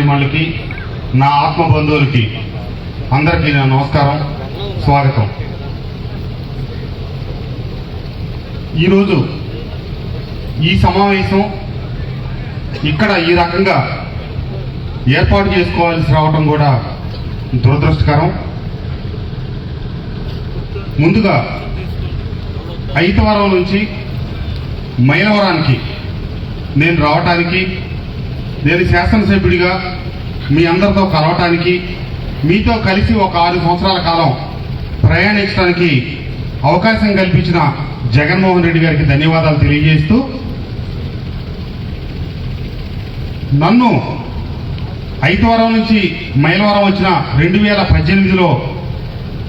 సోదరిమణులకి నా ఆత్మ బంధువులకి అందరికీ నా నమస్కారం స్వాగతం. ఈరోజు ఈ సమావేశం ఇక్కడ ఈ రకంగా ఏర్పాటు చేసుకోవాల్సి రావడం కూడా దురదృష్టకరం. ముందుగా ఐతవరం నుంచి మైలవరానికి నేను రావటానికి నేను శాసనసభ్యుడిగా మీ అందరితో కలవటానికి మీతో కలిసి ఒక ఆరు సంవత్సరాల కాలం ప్రయాణించడానికి అవకాశం కల్పించిన జగన్మోహన్ రెడ్డి గారికి ధన్యవాదాలు తెలియజేస్తూ నన్ను ఐతవరం నుంచి మైలవరం వచ్చిన రెండు వేల పద్దెనిమిదిలో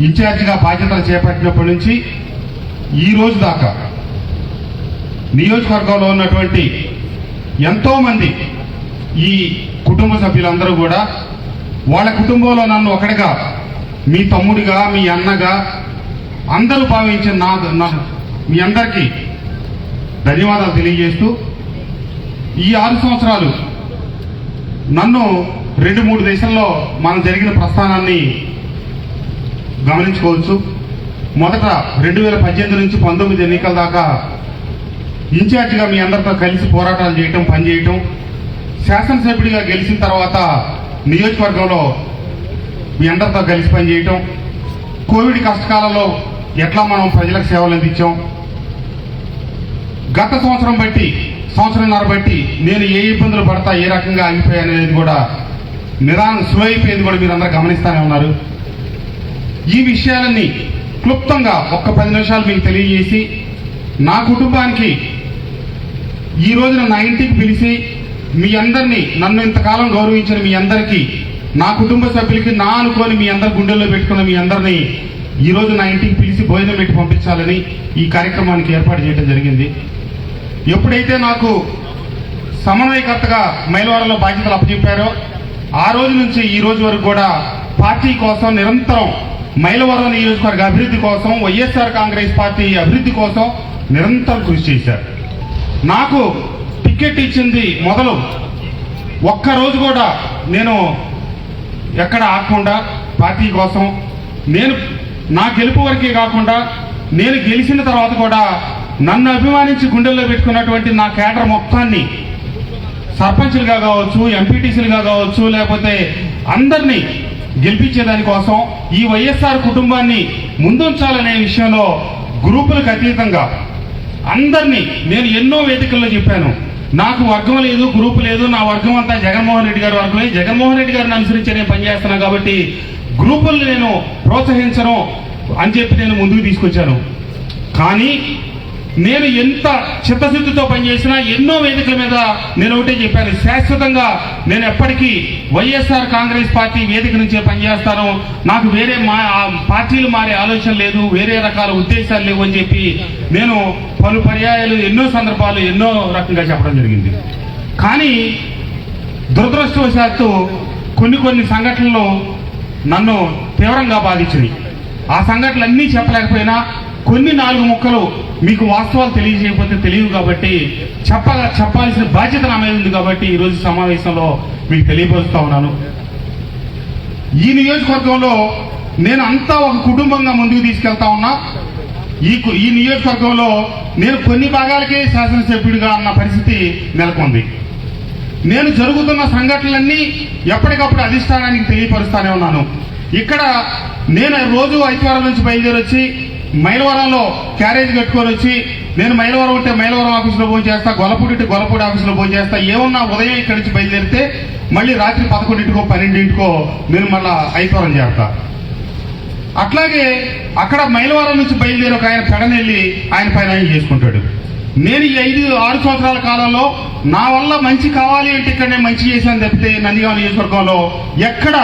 ఇన్ఛార్జిగా బాధ్యతలు చేపట్టినప్పటి నుంచి ఈ రోజు దాకా నియోజకవర్గంలో ఉన్నటువంటి ఎంతోమంది ఈ కుటుంబ సభ్యులందరూ కూడా వాళ్ళ కుటుంబంలో నన్ను ఒకటిగా మీ తమ్ముడిగా మీ అన్నగా అందరూ భావించిన నా మీ అందరికీ ధన్యవాదాలు తెలియజేస్తూ ఈ ఆరు సంవత్సరాలు నన్ను రెండు మూడు దేశాల్లో మనం జరిగిన ప్రస్థానాన్ని గమనించుకోవచ్చు. మొదట రెండు వేల పద్దెనిమిది నుంచి పంతొమ్మిది ఎన్నికల దాకా ఇన్ఛార్జిగా మీ అందరితో కలిసి పోరాటాలు చేయటం పనిచేయటం శాసనసభ్యుడిగా గెలిచిన తర్వాత నియోజకవర్గంలో మీ అందరితో కలిసి పనిచేయటం కోవిడ్ కష్టకాలంలో ఎట్లా మనం ప్రజలకు సేవలు అందించాం. గత సంవత్సరం బట్టి సంవత్సరంన్నర బట్టి నేను ఏ ఇబ్బందులు పడతా ఏ రకంగా ఆగిపోయాను అనేది కూడా నిదానం స్లో అయిపోయింది కూడా మీరు అందరూ గమనిస్తూనే ఉన్నారు. ఈ విషయాలన్నీ క్లుప్తంగా ఒక్క పది నిమిషాలు మీకు తెలియజేసి నా కుటుంబానికి ఈ రోజున నా ఇంటికి పిలిచి మీ అందరినీ నన్ను ఇంతకాలం గౌరవించిన మీ అందరికీ నా కుటుంబ సభ్యులకి నా అనుకోని మీ అందరి గుండెల్లో పెట్టుకున్న మీ అందరినీ ఈ రోజు నా ఇంటికి పిలిచి భోజనం పెట్టి పంపించాలని ఈ కార్యక్రమానికి ఏర్పాటు చేయడం జరిగింది. ఎప్పుడైతే నాకు సమన్వయకర్తగా మైలవరంలో బాధ్యతలు అప్పచెప్పారో ఆ రోజు నుంచి ఈ రోజు వరకు కూడా పార్టీ కోసం నిరంతరం మైలవరం నియోజకవర్గ అభివృద్ధి కోసం వైఎస్ఆర్ కాంగ్రెస్ పార్టీ అభివృద్ధి కోసం నిరంతరం కృషి చేశారు. నాకు టికెట్ ఇచ్చింది మొదలు. ఒక్క రోజు కూడా నేను ఎక్కడ ఆగకుండా పార్టీ కోసం నేను నా గెలుపు వరకే కాకుండా నేను గెలిచిన తర్వాత కూడా నన్ను అభిమానించి గుండెల్లో పెట్టుకున్నటువంటి నా కేడర్ మొత్తాన్ని సర్పంచ్లుగా కావచ్చు ఎంపీటీసీలుగా కావచ్చు లేకపోతే అందరినీ గెలిపించేదానికోసం ఈ వైఎస్ఆర్ కుటుంబాన్ని ముందుంచాలనే విషయంలో గ్రూపులకు అతీతంగా అందరినీ నేను ఎన్నో వేదికల్లో చెప్పాను. నాకు వర్గం లేదు గ్రూప్ లేదు నా వర్గం అంతా జగన్మోహన్ రెడ్డి గారి వర్గమే. జగన్మోహన్ రెడ్డి గారిని అనుసరించి నేను పనిచేస్తున్నాను కాబట్టి గ్రూపుల్ని నేను ప్రోత్సహించను అని చెప్పి నేను ముందుకు తీసుకొచ్చాను. కానీ నేను ఎంత చిత్తశుద్ధితో పనిచేసినా ఎన్నో వేదికల మీద నేను ఒకటే చెప్పాను. శాశ్వతంగా నేను ఎప్పటికీ వైఎస్ఆర్ కాంగ్రెస్ పార్టీ వేదిక నుంచే పనిచేస్తాను. నాకు వేరే మా పార్టీలు మారే ఆలోచన లేదు వేరే రకాల ఉద్దేశాలు లేవు అని చెప్పి నేను పలు పర్యాయాలు ఎన్నో సందర్భాలు ఎన్నో రకంగా చెప్పడం జరిగింది. కానీ దురదృష్టవశాత్తు కొన్ని కొన్ని సంఘటనలు నన్ను తీవ్రంగా బాధించినాయి. ఆ సంఘటనలు అన్నీ చెప్పలేకపోయినా కొన్ని నాలుగు ముక్కలు మీకు వాస్తవాలు తెలియజేయకపోతే తెలియదు కాబట్టి చెప్ప చెప్పాల్సిన బాధ్యత నా మీద ఉంది కాబట్టి ఈరోజు సమావేశంలో మీకు తెలియపరుస్తా ఉన్నాను. ఈ నియోజకవర్గంలో నేను అంతా ఒక కుటుంబంగా ముందుకు తీసుకెళ్తా ఉన్నా. ఈ ఈ నియోజకవర్గంలో నేను కొన్ని భాగాలకే శాసనసభ్యుడిగా అన్న పరిస్థితి నెలకొంది. నేను జరుగుతున్న సంఘటనలన్నీ ఎప్పటికప్పుడు అధిష్టానానికి తెలియపరుస్తానే ఉన్నాను. ఇక్కడ నేను రోజు ఐదువారం నుంచి బయలుదేరొచ్చి మైలవరంలో క్యారేజ్ కట్టుకొని వచ్చి నేను మైలవరం ఉంటే మైలవరం ఆఫీసులో భోజనం చేస్తా గొలపూడి ఉంటే గొలపూడి ఆఫీసులో భోజనం చేస్తా ఏమన్నా ఉదయం ఇక్కడి నుంచి బయలుదేరితే మళ్ళీ రాత్రి పదకొండింటికో పన్నెండింటికో నేను మళ్ళా ఐదువారం చేస్తా. అట్లాగే అక్కడ మైలవరం నుంచి బయలుదేరి ఒక ఆయన పెడనెళ్ళి ఆయన పైన ఆయన చేసుకుంటాడు. నేను ఈ ఐదు ఆరు సంవత్సరాల కాలంలో నా వల్ల మంచి కావాలి అంటే ఇక్కడ నేను మంచి చేశాను తప్పితే నందిగామ నియోజకవర్గంలో ఎక్కడ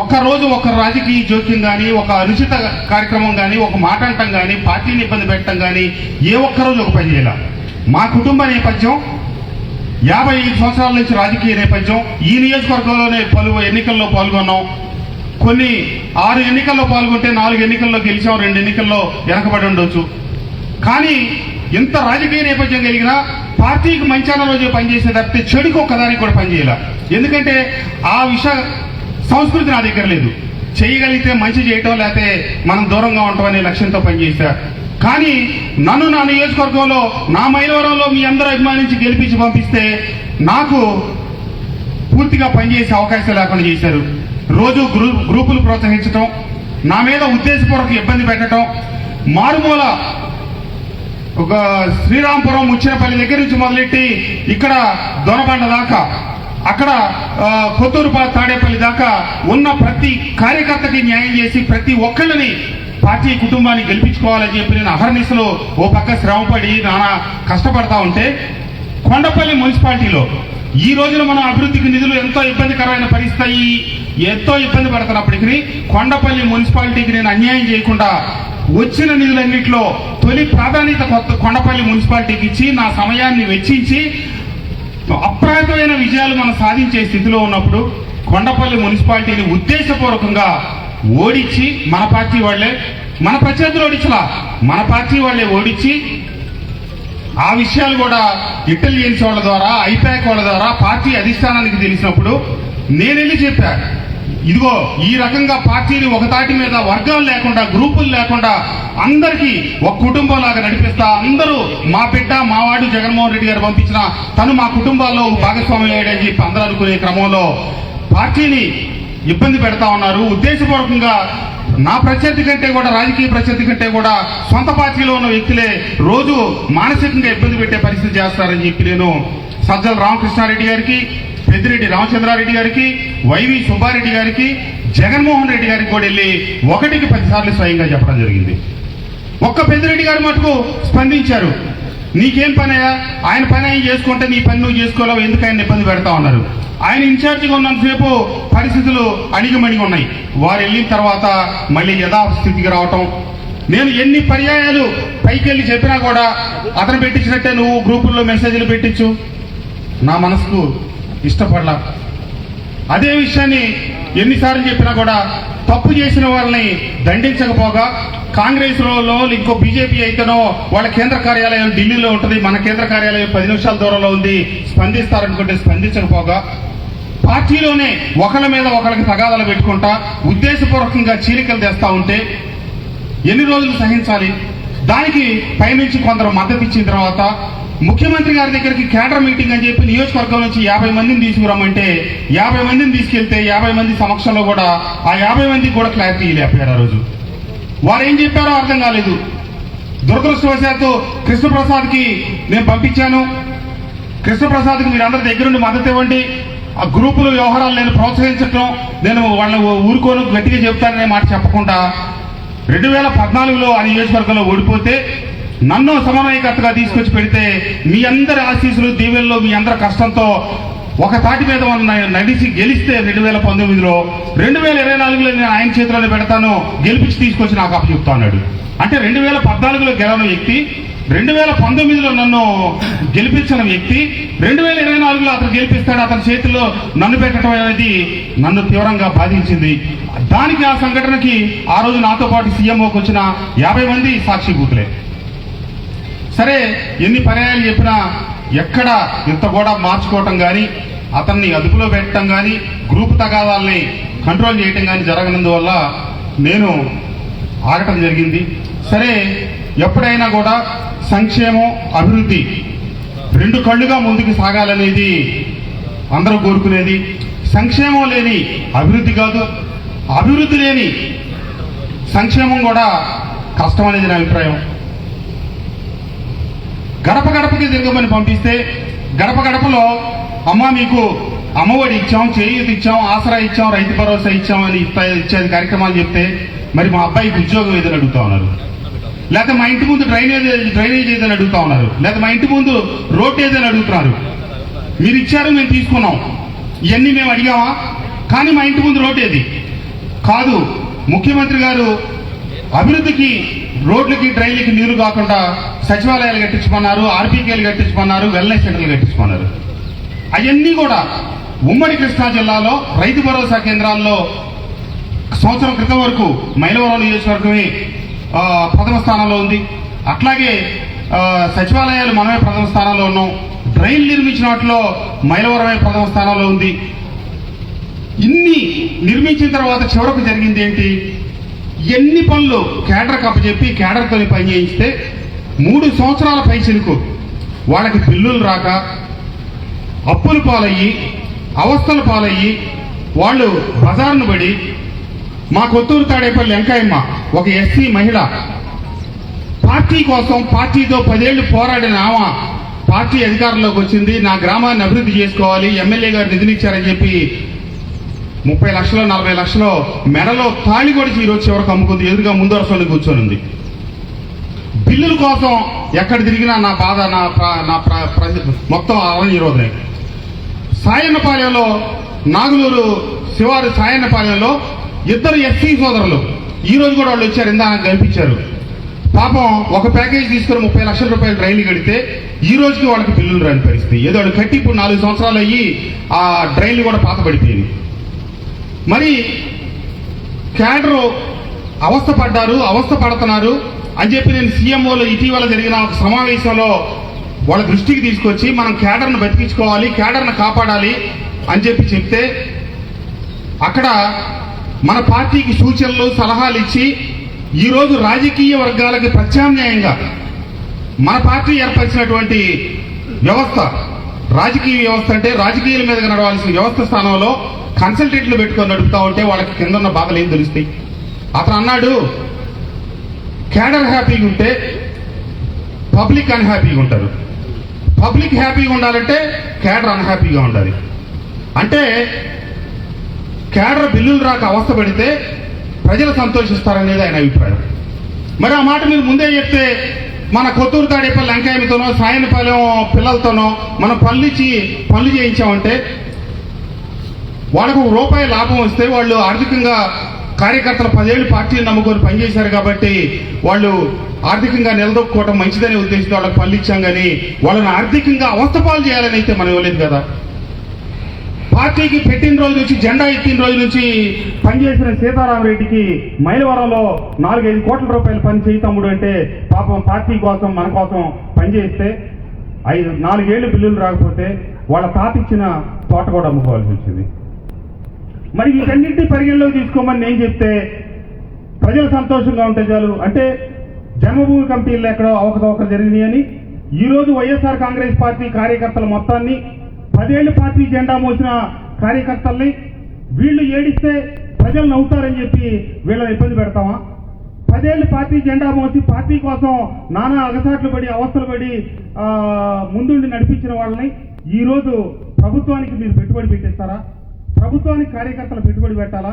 ఒక్క రోజు ఒక రాజకీయ జోక్యం కానీ ఒక అనుచిత కార్యక్రమం కానీ ఒక మాట అంటం కానీ పార్టీని ఇబ్బంది పెట్టడం కానీ ఏ ఒక్క రోజు ఒక పని చేయాల. మా కుటుంబ నేపథ్యం యాభై ఐదు సంవత్సరాల నుంచి రాజకీయ నేపథ్యం ఈ నియోజకవర్గంలోనే పలు ఎన్నికల్లో పాల్గొన్నాం. కొన్ని ఆరు ఎన్నికల్లో పాల్గొంటే నాలుగు ఎన్నికల్లో గెలిచాం రెండు ఎన్నికల్లో వెనకబడి ఉండొచ్చు. కానీ ఎంత రాజకీయ నేపథ్యం కలిగినా పార్టీకి మంచి రోజు పనిచేసే తప్పితే చెడుకు ఒక్కదానికి కూడా పనిచేయాల. ఎందుకంటే ఆ విష సంస్కృతి నా దగ్గర లేదు. చేయగలిగితే మంచి చేయటం లేకపోతే మనం దూరంగా ఉంటాం అనే లక్ష్యంతో పనిచేశా కానీ నన్ను నా నియోజకవర్గంలో నా మైలవరంలో మీ అందరూ అభిమానించి గెలిపించి పంపిస్తే నాకు పూర్తిగా పనిచేసే అవకాశం లేకుండా చేశారు. రోజు గ్రూ గ్రూపులు ప్రోత్సహించటం నా మీద ఉద్దేశపూర్వక ఇబ్బంది పెట్టడం మారుమూల ఒక శ్రీరాంపురం ముచ్చినపల్లి దగ్గర నుంచి మొదలెట్టి ఇక్కడ దొనబండ దాకా అక్కడ ఆ, కొత్తూరుపా తాడేపల్లి దాకా ఉన్న ప్రతి కార్యకర్తకి న్యాయం చేసి ప్రతి ఒక్కళ్ళని పార్టీ కుటుంబాన్ని గెలిపించుకోవాలని చెప్పి నేను అహర్నిశలో ఓ పక్క శ్రమపడి నానా కష్టపడతా ఉంటే కొండపల్లి మున్సిపాలిటీలో ఈ రోజున మనం అభివృద్ధికి నిధులు ఎంతో ఇబ్బందికరమైన పరిస్థితి ఎంతో ఇబ్బంది పడుతున్నప్పటికీ కొండపల్లి మున్సిపాలిటీకి నేను అన్యాయం చేయకుండా వచ్చిన నిధులన్నింటిలో తొలి ప్రాధాన్యత కొత్త కొండపల్లి మున్సిపాలిటీకి ఇచ్చి నా సమయాన్ని వెచ్చించి అప్రాంతమైన విజయాలు మనం సాధించే స్థితిలో ఉన్నప్పుడు కొండపల్లి మున్సిపాలిటీని ఉద్దేశపూర్వకంగా ఓడించి మన పార్టీ వాళ్ళే మన ప్రత్యర్థులు ఓడించలా మన పార్టీ వాళ్ళే ఓడించి ఆ విషయాలు కూడా ఇంటెలిజెన్స్ వాళ్ళ ద్వారా ఐపాక్ వాళ్ళ ద్వారా పార్టీ అధిష్టానానికి తెలిసినప్పుడు నేను వెళ్ళి ఇదిగో ఈ రకంగా పార్టీని ఒకతాటి మీద వర్గాలు లేకుండా గ్రూపులు లేకుండా అందరికీ ఒక కుటుంబం లాగా నడిపిస్తా అందరూ మా బిడ్డ మావాడు జగన్మోహన్ రెడ్డి గారు పంపించిన తను మా కుటుంబాల్లో భాగస్వామ్యం అయ్యాడని చెప్పి అందరూ అనుకునే క్రమంలో పార్టీని ఇబ్బంది పెడతా ఉన్నారు. ఉద్దేశపూర్వకంగా నా ప్రత్యర్థి కంటే కూడా రాజకీయ ప్రత్యర్థి కంటే కూడా సొంత పార్టీలో ఉన్న వ్యక్తులే రోజు మానసికంగా ఇబ్బంది పెట్టే పరిస్థితి చేస్తారని చెప్పి నేను సజ్జల రామకృష్ణారెడ్డి గారికి పెద్దిరెడ్డి రామచంద్రారెడ్డి గారికి వైవి సుబ్బారెడ్డి గారికి జగన్మోహన్ రెడ్డి గారికి కూడా వెళ్ళి ఒకటికి పదిసార్లు స్వయంగా చెప్పడం జరిగింది. ఒక్క పెద్దిరెడ్డి గారు మటుకు స్పందించారు. నీకేం పనయా ఆయన పని ఆయన చేసుకుంటే నీ పని నువ్వు చేసుకోలేవు ఎందుకు ఆయన ఇబ్బంది పెడతా ఉన్నారు? ఆయన ఇన్ఛార్జిగా ఉన్నంతసేపు పరిస్థితులు అణిగిమణిగి ఉన్నాయి. వారు వెళ్ళిన తర్వాత మళ్ళీ యథాస్థితికి రావటం. నేను ఎన్ని పర్యాయాలు పైకి వెళ్ళి చెప్పినా కూడా అతను పెట్టించినట్టే నువ్వు గ్రూపుల్లో మెసేజ్లు పెట్టించు. నా మనసుకు ఇష్టపడలా. అదే విషయాన్ని ఎన్నిసార్లు చెప్పినా కూడా తప్పు చేసిన వాళ్ళని దండించకపోగా కాంగ్రెస్లో ఇంకో బీజేపీ అయితేనో వాళ్ళ కేంద్ర కార్యాలయం ఢిల్లీలో ఉంటుంది. మన కేంద్ర కార్యాలయం పది నిమిషాల దూరంలో ఉంది. స్పందిస్తారనుకుంటే స్పందించకపోగా పార్టీలోనే ఒకళ్ళ మీద ఒకళ్ళకి తగాదాలు పెట్టుకుంటా ఉద్దేశపూర్వకంగా చీలికలు తెస్తా ఉంటే ఎన్ని రోజులు సహించాలి? దానికి పైనుంచి కొందరు మద్దతు ఇచ్చిన తర్వాత ముఖ్యమంత్రి గారి దగ్గరికి కేడర్ మీటింగ్ అని చెప్పి నియోజకవర్గం నుంచి యాభై మందిని తీసుకురమ్మంటే యాభై మందిని తీసుకెళ్తే యాభై మంది సమక్షంలో కూడా ఆ యాభై మందికి కూడా క్లారిటీ లేకపోయారు ఆ రోజు. వారు ఏం చెప్పారో అర్థం కాలేదు. దురదృష్టవశాత్తు కృష్ణప్రసాద్కి నేను పంపించాను. కృష్ణప్రసాద్కి మీరు అందరి దగ్గరుండి మద్దతు ఇవ్వండి. ఆ గ్రూపుల వ్యవహారాలు నేను ప్రోత్సహించటం నేను వాళ్ళ ఊరుకోను గట్టిగా చెప్తాననే మాట చెప్పకుండా రెండు వేల పద్నాలుగులో ఆ నియోజకవర్గంలో ఓడిపోతే నన్ను సమన్వయకర్తగా తీసుకొచ్చి పెడితే మీ అందరి ఆశీస్సులు దీవెల్లో మీ అందరి కష్టంతో ఒక తాటి మీద ఉన్న నడిచి గెలిస్తే రెండు వేల పంతొమ్మిదిలో రెండు వేల ఇరవై నాలుగులో నేను ఆయన చేతిలోనే పెడతాను గెలిపించి తీసుకొచ్చి నాకు అప్పచెప్తా అన్నాడు. అంటే రెండు వేల పద్నాలుగులో గెలవని వ్యక్తి రెండు వేల పంతొమ్మిదిలో నన్ను గెలిపించిన వ్యక్తి రెండు వేల ఇరవై నాలుగులో అతను గెలిపిస్తాడు అతని చేతిలో నన్ను పెట్టడం అనేది నన్ను తీవ్రంగా బాధించింది. దానికి ఆ సంఘటనకి ఆ రోజు నాతో పాటు సీఎంఓకి వచ్చిన యాభై మంది సాక్షిభూతులే సరే ఎన్ని పర్యాయాలు చెప్పినా ఎక్కడ ఇంత కూడా మార్చుకోవటం కానీ అతన్ని అదుపులో పెట్టడం కానీ గ్రూప్ తగాదాలని కంట్రోల్ చేయటం కానీ జరగనందువల్ల నేను ఆగటం జరిగింది. సరే ఎప్పుడైనా కూడా సంక్షేమం అభివృద్ధి రెండు కళ్ళుగా ముందుకు సాగాలనేది అందరూ కోరుకునేది. సంక్షేమం లేని అభివృద్ధి కాదు అభివృద్ధి లేని సంక్షేమం కూడా కష్టం అనేది నా అభిప్రాయం. గడప గడపకి తిరగమని పంపిస్తే గడప గడపలో అమ్మ మీకు అమ్మఒడి ఇచ్చాం చేయూత ఇచ్చాం ఆసరా ఇచ్చాం రైతు భరోసా ఇచ్చాం అని ఇచ్చేది కార్యక్రమాలు చెప్తే మరి మా అబ్బాయికి ఉద్యోగం ఏదని అడుగుతా ఉన్నారు. లేకపోతే మా ఇంటి ముందు డ్రైనేజ్ డ్రైనేజ్ ఏదని అడుగుతా ఉన్నారు. లేకపోతే మా ఇంటి ముందు రోడ్ ఏదని అడుగుతున్నారు. మీరు ఇచ్చారు మేము తీసుకున్నాం. ఇవన్నీ మేము అడిగామా? కానీ మా ఇంటి ముందు రోడ్ ఏది? కాదు ముఖ్యమంత్రి గారు అభివృద్ధికి రోడ్లకి డ్రైన్లకి నీళ్ళు కాకుండా సచివాలయాలు కట్టించుకున్నారు ఆర్పీకేలు కట్టించుకున్నారు వెల్నెస్ సెంటర్లు కట్టించుకున్నారు. అవన్నీ కూడా ఉమ్మడి కృష్ణా జిల్లాలో రైతు భరోసా కేంద్రాల్లో సంవత్సరం క్రితం వరకు మైలవరం నియోజకవర్గమే ప్రథమ స్థానంలో ఉంది. అట్లాగే సచివాలయాలు మనమే ప్రథమ స్థానంలో ఉన్నాం. డ్రైన్ నిర్మించిన వాటిలో మైలవరమే ప్రథమ స్థానంలో ఉంది. ఇన్ని నిర్మించిన తర్వాత చివరకు జరిగింది ఏంటి? ఎన్ని పనులు కేడర్ కప్పచెప్పి కేడర్తోనే పని చేయిస్తే మూడు సంవత్సరాల పైసలకు వాళ్ళకి బిల్లులు రాక అప్పులు పాలయ్యి అవస్థలు పాలయ్యి వాళ్ళు బజార్ను పడి మా కొత్తూరు తాడేపల్లి వెంకయ్యమ్మ ఒక ఎస్సీ మహిళ పార్టీ కోసం పార్టీతో పదేళ్ళు పోరాడిన ఆమె పార్టీ అధికారంలోకి వచ్చింది నా గ్రామాన్ని అభివృద్ధి చేసుకోవాలి ఎమ్మెల్యే గారు నిధులిచ్చారని చెప్పి ముప్పై లక్షలు నలభై లక్షలు మెడలో తాళి కొడిచి ఈరోజు చివరికి అమ్ముకుంది. ఎదురుగా ముందు వరుసలో కూర్చొని ఉంది బిల్లుల కోసం ఎక్కడ తిరిగినా నా బాధ నా నా ప్ర- ప్ర- మొత్తం అవన్నీ ఈరోజు సాయన్నపాలెంలో నాగులూరు శివారు సాయన్నపాలెంలో ఇద్దరు ఎస్సీ సోదరులు. ఈ రోజు కూడా వాళ్ళు వచ్చారు ఇందా నాకు కనిపించారు. పాపం ఒక ప్యాకేజ్ తీసుకుని ముప్పై లక్షల రూపాయలు డ్రైన్లు కడితే ఈ రోజుకి వాళ్ళకి బిల్లులు రాని పరిస్థితి. ఏదో వాళ్ళు కట్టి ఇప్పుడు నాలుగు సంవత్సరాలు అయ్యి ఆ డ్రైన్లు కూడా పాత పడిపోయింది మరి క్యాడరు అవస్థ పడ్డారు అవస్థ పడుతున్నారు అని చెప్పి నేను సీఎంఓలో ఇటీవల జరిగిన ఒక సమావేశంలో వాళ్ళ దృష్టికి తీసుకొచ్చి మనం క్యాడర్ను బతికించుకోవాలి క్యాడర్ను కాపాడాలి అని చెప్పి చెప్తే అక్కడ మన పార్టీకి సూచనలు సలహాలు ఇచ్చి ఈరోజు రాజకీయ వర్గాలకి ప్రత్యామ్నాయంగా మన పార్టీ ఏర్పరిచినటువంటి వ్యవస్థ రాజకీయ వ్యవస్థ అంటే రాజకీయాల మీద నడవాల్సిన వ్యవస్థ స్థానంలో కన్సల్టెంట్లు పెట్టుకొని నడుపుతా ఉంటే వాళ్ళకి కింద ఉన్న బాధలు ఏం తెలుస్తాయి? అతను అన్నాడు క్యాడర్ హ్యాపీగా ఉంటే పబ్లిక్ అన్హ్యాపీగా ఉంటారు. పబ్లిక్ హ్యాపీగా ఉండాలంటే క్యాడర్ అన్హ్యాపీగా ఉండాలి. అంటే కేడర్ బిల్లులు రాక అవస్థ పెడితే ప్రజలు సంతోషిస్తారనేది ఆయన అభిప్రాయం. మరి ఆ మాట మీరు ముందే చెప్తే మన కొత్తూరు తాడేపల్లి లంకాయమితోనో సాయనపాలెం పిల్లలతోనో మనం పనులు ఇచ్చి పనులు చేయించామంటే వాళ్ళకు రూపాయి లాభం వస్తే వాళ్ళు ఆర్థికంగా కార్యకర్తలు పదేళ్ళు పార్టీని నమ్ముకొని పనిచేశారు కాబట్టి వాళ్ళు ఆర్థికంగా నిలదొక్కుకోవడం మంచిదనే ఉద్దేశంతో వాళ్ళకి పనులు ఇచ్చాం కానీ వాళ్ళని ఆర్థికంగా అవస్థపాలు చేయాలని అయితే మనం ఇవ్వలేదు కదా. పార్టీకి పెట్టిన రోజు నుంచి జెండా ఎత్తిన రోజు నుంచి పనిచేసిన సీతారామరెడ్డికి మైలవరంలో నాలుగైదు కోట్ల రూపాయలు పని చేయి తమ్ముడు అంటే పాపం పార్టీ కోసం మన కోసం పనిచేస్తే ఐదు నాలుగేళ్ళు బిల్లులు రాకపోతే వాళ్ళ తాత ఇచ్చిన తోట కూడా అమ్ముకోవాల్సి వచ్చింది. మరి వీటన్నింటినీ పరిగణలోకి తీసుకోమని నేను చెప్తే ప్రజలు సంతోషంగా ఉంటే చాలు. అంటే జన్మభూమి కమిటీల్లో ఎక్కడో అవకతవకలు జరిగినాయి అని వైఎస్ఆర్ కాంగ్రెస్ పార్టీ కార్యకర్తల మొత్తాన్ని పదేళ్ళు పార్టీ జెండా మోసిన కార్యకర్తల్ని వీళ్ళు ఏడిస్తే ప్రజలు నవ్వుతారని చెప్పి వీళ్ళని ఇబ్బంది పెడతామా? పదేళ్ళు పార్టీ జెండా మోసి పార్టీ కోసం నానా అగసాట్లు పడి అవస్థలు పడి ముందుండి నడిపించిన వాళ్ళని ఈరోజు ప్రభుత్వానికి మీరు పెట్టుబడి పెట్టిస్తారా? ప్రభుత్వానికి కార్యకర్తలు పెట్టుబడి పెట్టాలా?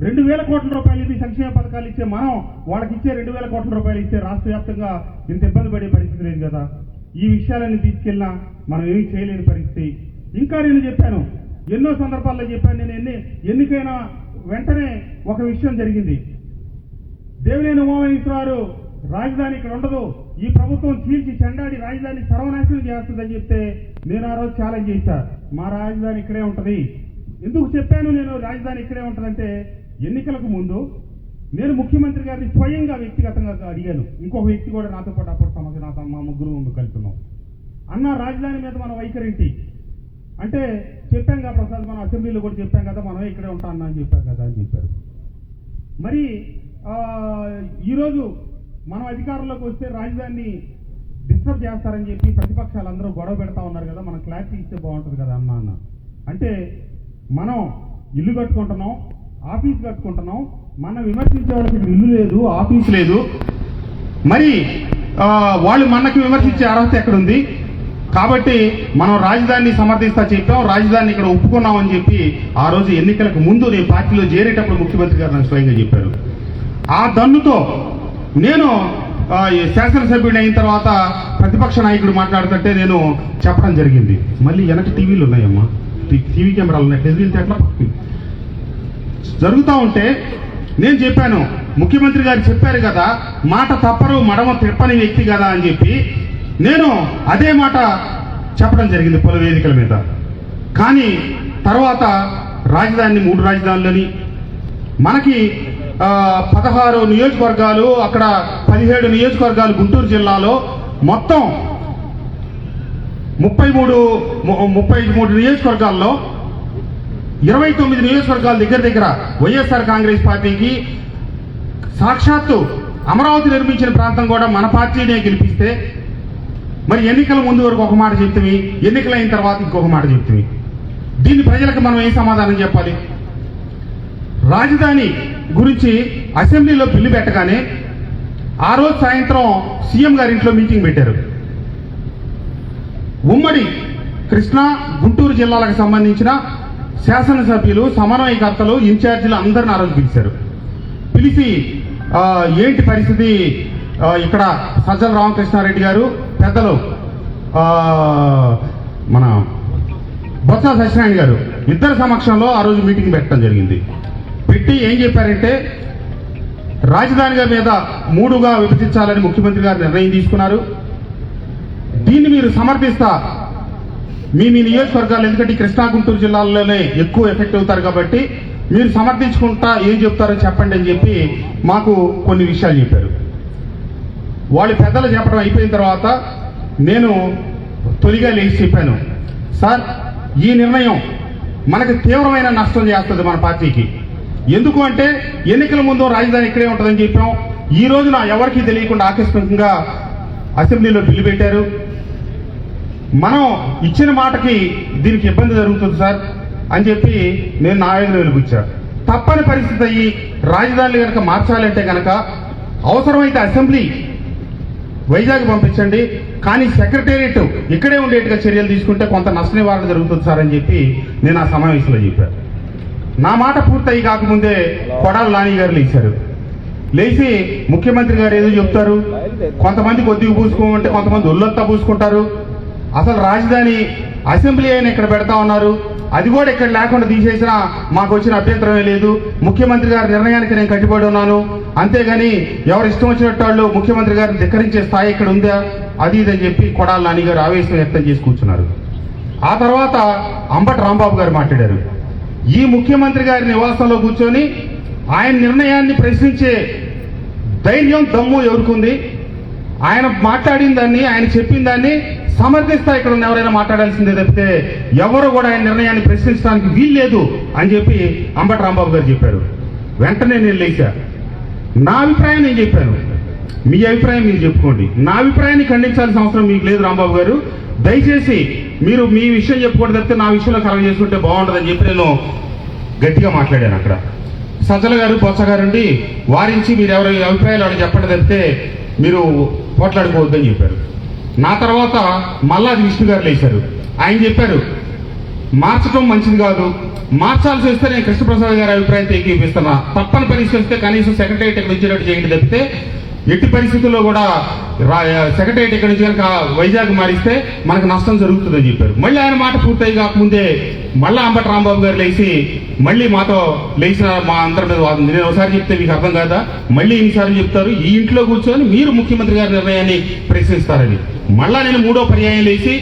రెండు వేల కోట్ల రూపాయలు ఇది సంక్షేమ పథకాలు ఇచ్చే మనం వాళ్ళకి ఇచ్చే రెండు వేల కోట్ల రూపాయలు ఇచ్చే రాష్ట్ర వ్యాప్తంగా ఇంత ఇబ్బంది పడే పరిస్థితి లేదు కదా. ఈ విషయాలన్నీ తీసుకెళ్ళినా మనం ఏమీ చేయలేని పరిస్థితి. ఇంకా నేను చెప్పాను ఎన్నో సందర్భాల్లో చెప్పాను నేను ఎన్ని ఎన్నికైనా వెంటనే ఒక విషయం జరిగింది. దేవినేని ఉమామహేశ్వరరావు రాజధాని ఇక్కడ ఉండదు. ఈ ప్రభుత్వం చీల్చి చెండాడి రాజధాని సర్వనాశనం చేస్తుందని చెప్తే నేను ఆ రోజు ఛాలెంజ్ చేశా. మా రాజధాని ఇక్కడే ఉంటుంది. ఎందుకు చెప్పాను నేను? రాజధాని ఇక్కడే ఉంటదంటే ఎన్నికలకు ముందు నేను ముఖ్యమంత్రి గారిని స్వయంగా వ్యక్తిగతంగా అడిగాను. ఇంకొక వ్యక్తి కూడా నాతో పాటు అప్పుడు సమస్య నాతో మా ముగ్గురు కలుపుతున్నాం. అన్న రాజధాని మీద మన వైఖరింటి? అంటే చెప్పాం కదా ప్రసాద్ మనం అసెంబ్లీలో కూడా చెప్పాం కదా మనమే ఇక్కడే ఉంటాం అన్న అని చెప్పాం కదా అని చెప్పారు. మరి ఈరోజు మనం అధికారంలోకి వస్తే రాజధానిని డిస్టర్బ్ చేస్తారని చెప్పి ప్రతిపక్షాలందరూ గొడవ పెడతా ఉన్నారు కదా మనం క్లారిటీ ఇస్తే బాగుంటుంది కదా అన్న అన్న. అంటే మనం ఇల్లు కట్టుకుంటున్నాం ఆఫీస్ కట్టుకుంటున్నాం మనం విమర్శించే వాళ్ళకి ఇల్లు లేదు ఆఫీస్ లేదు. మరి వాళ్ళు మనకి విమర్శించే అర్హత ఎక్కడుంది? కాబట్టి మనం రాజధానిని సమర్థిస్తా చెప్పాం రాజధానిని ఇక్కడ ఒప్పుకున్నామని చెప్పి ఆ రోజు ఎన్నికలకు ముందు నేను పార్టీలో చేరేటప్పుడు ముఖ్యమంత్రి గారు నాకు స్వయంగా చెప్పారు. ఆ దన్నుతో నేను శాసనసభ్యుడు అయిన తర్వాత ప్రతిపక్ష నాయకుడు మాట్లాడుతుంటే నేను చెప్పడం జరిగింది. మళ్ళీ వెనక టీవీలు ఉన్నాయమ్మా. టీవీ కెమెరాలు ఉన్నాయి. టెలివిజన్ ఎట్లా జరుగుతూ ఉంటే నేను చెప్పాను. ముఖ్యమంత్రి గారు చెప్పారు కదా మాట తప్పరు మడమ తిప్పని వ్యక్తి కదా అని చెప్పి నేను అదే మాట చెప్పడం జరిగింది పలు వేదికల మీద. కానీ తర్వాత రాజధాని మూడు రాజధానులని మనకి పదహారు నియోజకవర్గాలు అక్కడ పదిహేడు నియోజకవర్గాలు గుంటూరు జిల్లాలో మొత్తం ముప్పై మూడు ము- ముప్పై మూడు నియోజకవర్గాల్లో ఇరవై తొమ్మిది నియోజకవర్గాల దగ్గర దగ్గర వైఎస్ఆర్ కాంగ్రెస్ పార్టీకి సాక్షాత్తు అమరావతి నిర్మించిన ప్రాంతం కూడా మన పార్టీనే గెలిపిస్తే మరి ఎన్నికల ముందు వరకు ఒక మాట చెప్తుంది ఎన్నికలైన తర్వాత ఇంకొక మాట చెప్తుంది దీన్ని ప్రజలకు మనం ఏం సమాధానం చెప్పాలి? రాజధాని గురించి అసెంబ్లీలో బిల్లు పెట్టగానే ఆ రోజు సాయంత్రం సీఎం గారి ఇంట్లో మీటింగ్ పెట్టారు. ఉమ్మడి కృష్ణా గుంటూరు జిల్లాలకు సంబంధించిన శాసనసభ్యులు సమన్వయకర్తలు ఇన్ఛార్జీలు అందరిని ఆ రోజు పిలిచారు. పిలిచి ఏంటి పరిస్థితి? ఇక్కడ సజ్జల రామకృష్ణారెడ్డి గారు పెద్దలు మన బొత్స సత్యనారాయణ గారు ఇద్దరు సమక్షంలో ఆ రోజు మీటింగ్ పెట్టడం జరిగింది. పెట్టి ఏం చెప్పారంటే రాజధానిగా మీద మూడుగా విభజించాలని ముఖ్యమంత్రి గారు నిర్ణయం తీసుకున్నారు. దీన్ని మీరు సమర్థిస్తా. మీ మీ నియోజకవర్గాలు ఎందుకంటే కృష్ణా గుంటూరు జిల్లాల్లోనే ఎక్కువ ఎఫెక్ట్ అవుతారు కాబట్టి మీరు సమర్థించుకుంటా ఏం చెప్తారో చెప్పండి అని చెప్పి మాకు కొన్ని విషయాలు చెప్పారు. వాళ్ళు పెద్దలు చెప్పడం అయిపోయిన తర్వాత నేను తొలిగా లేచి చెప్పాను సార్ ఈ నిర్ణయం మనకు తీవ్రమైన నష్టం చేస్తుంది మన పార్టీకి. ఎందుకు అంటే ఎన్నికల ముందు రాజధాని ఇక్కడే ఉంటుందని చెప్పాం. ఈ రోజున ఎవరికీ తెలియకుండా ఆకస్మికంగా అసెంబ్లీలో బిల్లు పెట్టారు. మనం ఇచ్చిన మాటకి దీనికి ఇబ్బంది జరుగుతుంది సార్ అని చెప్పి నేను నా ఐదు వెలుగుచ్చా తప్పని పరిస్థితి అయ్యి రాజధానిని కనుక మార్చాలంటే కనుక అవసరమైతే అసెంబ్లీ వైజాగ్ పంపించండి. కానీ సెక్రటేరియట్ ఇక్కడే ఉండేట్టుగా చర్యలు తీసుకుంటే కొంత నష్ట నివారణ జరుగుతుంది సార్ అని చెప్పి నేను ఆ సమావేశంలో చెప్పాను నా మాట పూర్తయి కాకముందే కొడాలి నాని గారు లేచారు. లేచి ముఖ్యమంత్రి గారు ఏదో చెప్తారు. కొంతమంది కొద్దిగా పూసుకోమంటే కొంతమంది ఒళ్ళంతా పూసుకుంటారు. అసలు రాజధాని అసెంబ్లీ అయినా ఇక్కడ పెడతా ఉన్నారు. అది కూడా ఇక్కడ లేకుండా తీసేసినా మాకు వచ్చిన అభ్యంతరమే లేదు. ముఖ్యమంత్రి గారి నిర్ణయానికి నేను కట్టుబడి ఉన్నాను. అంతేగాని ఎవరు ఇష్టం వచ్చినట్టు వాళ్ళు ముఖ్యమంత్రి గారిని ధిక్కరించే స్థాయి ఇక్కడ ఉందా? అది ఇదని చెప్పి కొడాల నాని గారు ఆవేశం వ్యక్తం చేసి కూర్చున్నారు. ఆ తర్వాత అంబటి రాంబాబు గారు మాట్లాడారు. ఈ ముఖ్యమంత్రి గారి నివాసంలో కూర్చొని ఆయన నిర్ణయాన్ని ప్రశ్నించే ధైర్యం దమ్ము ఎవరుకుంది? ఆయన మాట్లాడిన దాన్ని ఆయన చెప్పిన దాన్ని సమర్థిస్తా ఇక్కడ ఉన్న ఎవరైనా మాట్లాడాల్సిందే తప్పితే ఎవరు కూడా ఆయన నిర్ణయాన్ని ప్రశ్నించడానికి వీల్లేదు అని చెప్పి అంబటి రాంబాబు గారు చెప్పారు. వెంటనే నేను లేచా. నా అభిప్రాయం నేను చెప్పాను. మీ అభిప్రాయం మీరు చెప్పుకోండి. నా అభిప్రాయాన్ని ఖండించాల్సిన అవసరం మీకు లేదు రాంబాబు గారు. దయచేసి మీరు మీ విషయం చెప్పుకోండి తప్పితే నా విషయంలో కలవ చేసుకుంటే బాగుంటుందని చెప్పి నేను గట్టిగా మాట్లాడాను అక్కడ. సజ్జల గారు బొత్స గారండి వారించి మీరు ఎవరి అభిప్రాయాలు వాళ్ళు చెప్పండి తప్పితే మీరు పోట్లాడుకోవద్దని చెప్పారు. నా తర్వాత మళ్ళా విష్ణు గారు లేచారు. ఆయన చెప్పారు మార్చడం మంచిది కాదు. మార్చాల్సి వస్తే నేను కృష్ణప్రసాద్ గారి అభిప్రాయంతో ఏకీపిస్తున్నా తప్పని పరిస్థితి వస్తే కనీసం సెక్రటరియట్ ఇక్కడ వచ్చేటట్టు చేయండి తప్పితే ఎట్టి పరిస్థితుల్లో కూడా సెక్రటరియట్ ఇక్కడ నుంచి కనుక వైజాగ్ మారిస్తే మనకు నష్టం జరుగుతుందని చెప్పారు. మళ్ళీ ఆయన మాట పూర్తయి కాకముందే మళ్ళీ అంబటి రాంబాబు గారు లేచి మళ్ళీ మాతో లేచిన మా అందరి మీద వాదింది నేను ఒకసారి చెప్తే మీకు అర్థం కాదా? మళ్ళీ ఇన్నిసార్లు చెప్తారు ఈ ఇంట్లో కూర్చొని మీరు ముఖ్యమంత్రి గారి నిర్ణయాన్ని ప్రశ్నిస్తారని. మళ్ళా నేను మూడో పర్యాయం లేచి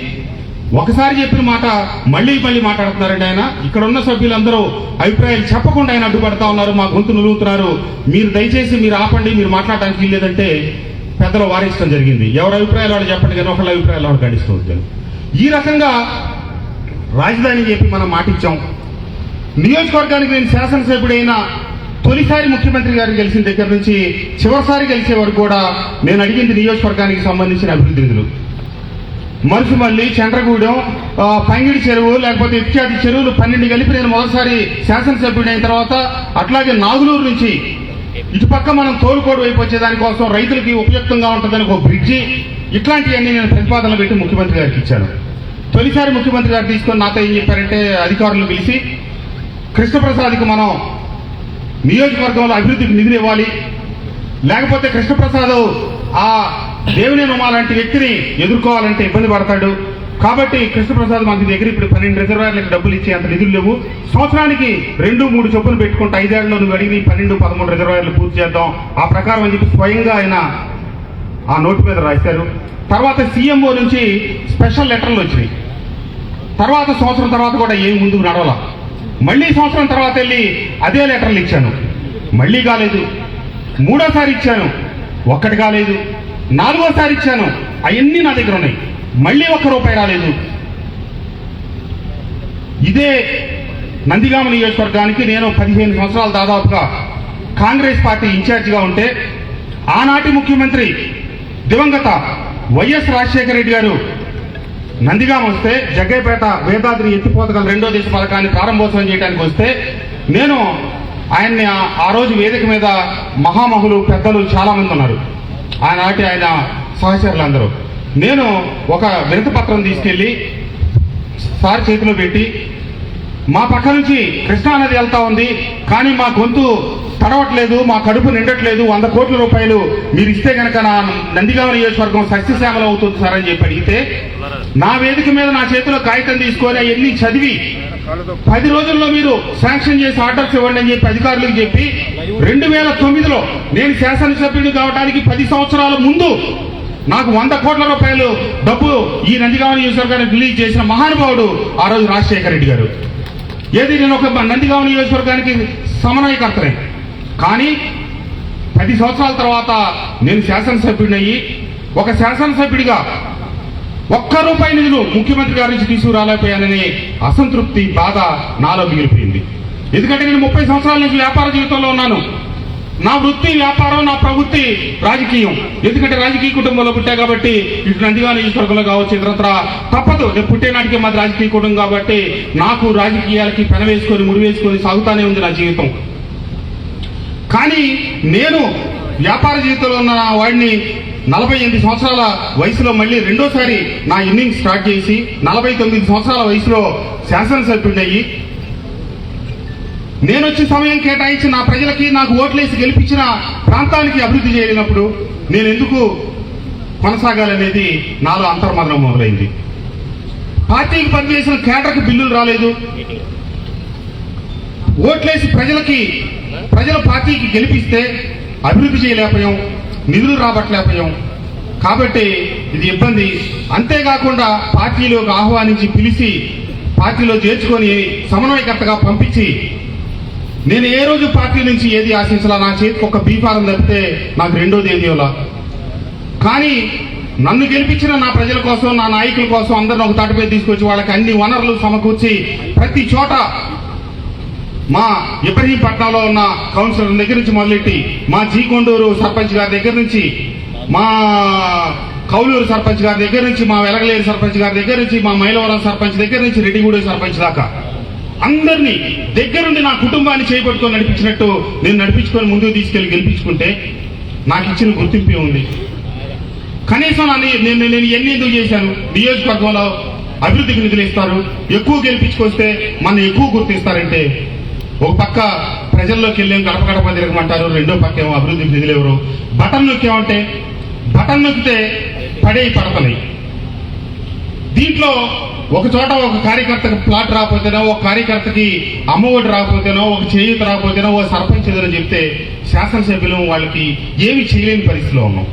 ఒకసారి చెప్పిన మాట మళ్ళీ మళ్ళీ మాట్లాడుతున్నారండి ఆయన. ఇక్కడ ఉన్న సభ్యులందరూ అభిప్రాయాలు చెప్పకుండా ఆయన అడ్డుపడతా ఉన్నారు మా గొంతు నిలుగుతున్నారు. మీరు దయచేసి మీరు ఆపండి మీరు మాట్లాడడానికి వీల్లేదంటే పెద్దలు వారించడం జరిగింది. ఎవరి అభిప్రాయాలు వాళ్ళు చెప్పండి కానీ ఒకళ్ళ అభిప్రాయాలు వాళ్ళు గడిస్తూ వచ్చాను ఈ రకంగా రాజధాని చెప్పి మనం మాటిచ్చాం. నియోజకవర్గానికి నేను శాసనసభ్యుడైన తొలిసారి ముఖ్యమంత్రి గారు గెలిచిన దగ్గర నుంచి చివరిసారి గెలిచే వరకు కూడా నేను అడిగింది నియోజకవర్గానికి సంబంధించిన అభివృద్ధి నిధులు. మరుసుమల్లి చంద్రగూడెం పంగిడి చెరువు లేకపోతే ఇత్యాది చెరువులు పన్నెండు కలిపి నేను మొదటిసారి శాసనసభ్యుడైన తర్వాత అట్లాగే నాగులూరు నుంచి ఇటుపక్క మనం తోలుకోడు వైపు వచ్చేదానికోసం రైతులకి ఉపయుక్తంగా ఉంటుందని ఒక బ్రిడ్జి ఇట్లాంటివన్నీ నేను ప్రతిపాదనలు పెట్టి ముఖ్యమంత్రి గారికి ఇచ్చాను. తొలిసారి ముఖ్యమంత్రి గారు తీసుకొని నాతో ఏం చెప్పారంటే అధికారులు పిలిచి కృష్ణప్రసాద్కి మనం నియోజకవర్గంలో అభివృద్ధికి నిధులు ఇవ్వాలి. లేకపోతే కృష్ణప్రసాద్ ఆ దేవుని నమ్మాలంటి వ్యక్తిని ఎదుర్కోవాలంటే ఇబ్బంది పడతాడు. కాబట్టి కృష్ణప్రసాద్ మాకు దగ్గర ఇప్పుడు పన్నెండు రిజర్వాయర్లకు డబ్బులు ఇచ్చే అంత నిధులు లేవు. సంవత్సరానికి రెండు మూడు చొప్పులు పెట్టుకుంటే ఐదేళ్ళలో నువ్వు అడిగి పన్నెండు పదమూడు రిజర్వాయర్లు పూర్తి చేద్దాం. ఆ ప్రకారం అని చెప్పి స్వయంగా ఆయన ఆ నోటు మీద రాశారు. తర్వాత సీఎంఓ నుంచి స్పెషల్ లెటర్లు వచ్చినాయి. తర్వాత సంవత్సరం తర్వాత కూడా ఏం ముందుకు నడవాల? మళ్ళీ సంవత్సరం తర్వాత వెళ్ళి అదే లెటర్లు ఇచ్చాను. మళ్ళీ కాలేదు. మూడోసారి ఇచ్చాను. ఒక్కటి కాలేదు. నాలుగోసారి ఇచ్చాను. అవన్నీ నా దగ్గర ఉన్నాయి. మళ్ళీ ఒక్క రూపాయి రాలేదు. ఇదే నందిగామ నియోజకవర్గానికి నేను పదిహేను సంవత్సరాలు దాదాపుగా కాంగ్రెస్ పార్టీ ఇన్ఛార్జిగా ఉంటే ఆనాటి ముఖ్యమంత్రి దివంగత వైఎస్ రాజశేఖర రెడ్డి గారు నందిగామ వస్తే జగ్గైపేట వేదాద్రి ఎత్తిపోతగల రెండో దేశ పథకాన్ని ప్రారంభోత్సవం చేయడానికి వస్తే నేను ఆయన్ని ఆ- రోజు వేదిక మీద మహామహులు పెద్దలు చాలా మంది ఉన్నారు. ఆనాటి ఆయన సహచరులందరూ. నేను ఒక వినతి పత్రం తీసుకెళ్ళి సార్ చేతిలో పెట్టి మా పక్క నుంచి కృష్ణానది వెళ్తా ఉంది కానీ మా గొంతు తడవట్లేదు మా కడుపు నిండట్లేదు వంద కోట్ల రూపాయలు మీరు ఇస్తే కనుక నా నందిగామ నియోజకవర్గం సస్యశ్యామలం అవుతుంది సార్ అని చెప్పి అడిగితే నా వేదిక మీద నా చేతిలో కాగితం తీసుకొని అవన్నీ చదివి పది రోజుల్లో మీరు శాంక్షన్ చేసి ఆర్డర్స్ ఇవ్వండి అని చెప్పి అధికారులకు చెప్పి రెండు వేల తొమ్మిదిలో నేను శాసనసభ్యుడు కావడానికి పది సంవత్సరాల ముందు నాకు వంద కోట్ల రూపాయలు డబ్బు ఈ నందిగామ నియోజకవర్గానికి రిలీజ్ చేసిన మహానుభావుడు ఆ రోజు రాజశేఖర రెడ్డి గారు. ఏది నేను ఒక నందిగామ నియోజకవర్గానికి సమన్వయకర్తనే. కానీ పది సంవత్సరాల తర్వాత నేను శాసనసభ్యుడినయ్యి ఒక శాసనసభ్యుడిగా ఒక్క రూపాయి నిధులు ముఖ్యమంత్రి గారి నుంచి తీసుకురాలేకపోయాననే అసంతృప్తి బాధ నాలో మిగిలిపోయింది. ఎందుకంటే నేను ముప్పై సంవత్సరాల నుంచి వ్యాపార జీవితంలో ఉన్నాను. నా వృత్తి వ్యాపారం నా ప్రవృత్తి రాజకీయం. ఎందుకంటే రాజకీయ కుటుంబంలో పుట్టా కాబట్టి ఇటు ఈ స్వర్గంలో కావచ్చు ఇతరత్ర తప్పదు. నేను పుట్టేనాటికి మాది రాజకీయ కుటుంబం కాబట్టి నాకు రాజకీయాలకి పెనవేసుకొని మురివేసుకొని సాగుతానే ఉంది నా జీవితం. కానీ నేను వ్యాపార జీవితంలో ఉన్న నా వాడిని నలభై ఎనిమిది సంవత్సరాల వయసులో మళ్ళీ రెండోసారి నా ఇన్నింగ్స్ స్టార్ట్ చేసి నలభై తొమ్మిది సంవత్సరాల వయసులో శాసనసభ్యుడయ్యి నేను వచ్చి సమయం కేటాయించి నా ప్రజలకి నాకు ఓట్లేసి గెలిపించిన ప్రాంతానికి అభివృద్ధి చేయలేనప్పుడు నేను ఎందుకు కొనసాగాలనేది నాలో అంతర్మరణం మొదలైంది. పార్టీకి పనిచేసిన కేటర్కి బిల్లులు రాలేదు. ఓట్లేసి ప్రజలకి ప్రజల పార్టీకి గెలిపిస్తే అభివృద్ధి చేయలేకపోయాం. నిధులు రాబట్టలేకపోయాం. కాబట్టి ఇది ఇబ్బంది. అంతేకాకుండా పార్టీలోకి ఆహ్వానించి పిలిచి పార్టీలో చేర్చుకొని సమన్వయకర్తగా పంపించి నేను ఏ రోజు పార్టీ నుంచి ఏది ఆశించాలా నా చేతికి ఒక బీఫారం తప్పితే నాకు రెండోది ఏది ఇవ్వాలా? కానీ నన్ను గెలిపించిన నా ప్రజల కోసం నా నాయకుల కోసం అందరిని ఒక తాటిపై తీసుకొచ్చి వాళ్ళకి అన్ని వనరులు సమకూర్చి ప్రతి చోట మా ఇబ్రహీంపట్నంలో ఉన్న కౌన్సిలర్ దగ్గర నుంచి మొదలెట్టి మా జీకొండూరు సర్పంచ్ గారి దగ్గర నుంచి మా కౌలూరు సర్పంచ్ గారి దగ్గర నుంచి మా వెలగలేరు సర్పంచ్ గారి దగ్గర నుంచి మా మైలవరం సర్పంచ్ దగ్గర నుంచి రెడ్డిగూడెం సర్పంచ్ దాకా. అందరినీ దగ్గరుండి నా కుటుంబాన్ని చేపట్టుకొని నడిపించినట్టు నేను నడిపించుకొని ముందుకు తీసుకెళ్ళి గెలిపించుకుంటే నాకు ఇచ్చిన గుర్తింపే ఉంది. కనీసం నేను నేను ఎన్ని ఎందుకు చేశాను? నియోజకవర్గంలో అభివృద్ధికి నిధులు ఇస్తారు. ఎక్కువ గెలిపించుకొస్తే మన ఎక్కువ గుర్తిస్తారంటే ఒక పక్క ప్రజల్లోకి వెళ్ళేం గడప గడప తిరగమంటారు రెండో పక్క ఏమో అభివృద్ధికి నిధులు బటన్ నొక్కేమంటే బటన్ నొక్కితే పడే పడతన్నాయి దీంట్లో ఒక చోట ఒక కార్యకర్తకి ప్లాట్ రాకపోతేనో ఒక కార్యకర్తకి అమ్మఒడి రాకపోతేనో ఒక చేయూత రాకపోతేనో ఓ సర్పంచ్ ఏదైనా చెప్తే శాసనసభ్యులు వాళ్ళకి ఏమి చేయలేని పరిస్థితిలో ఉన్నాం.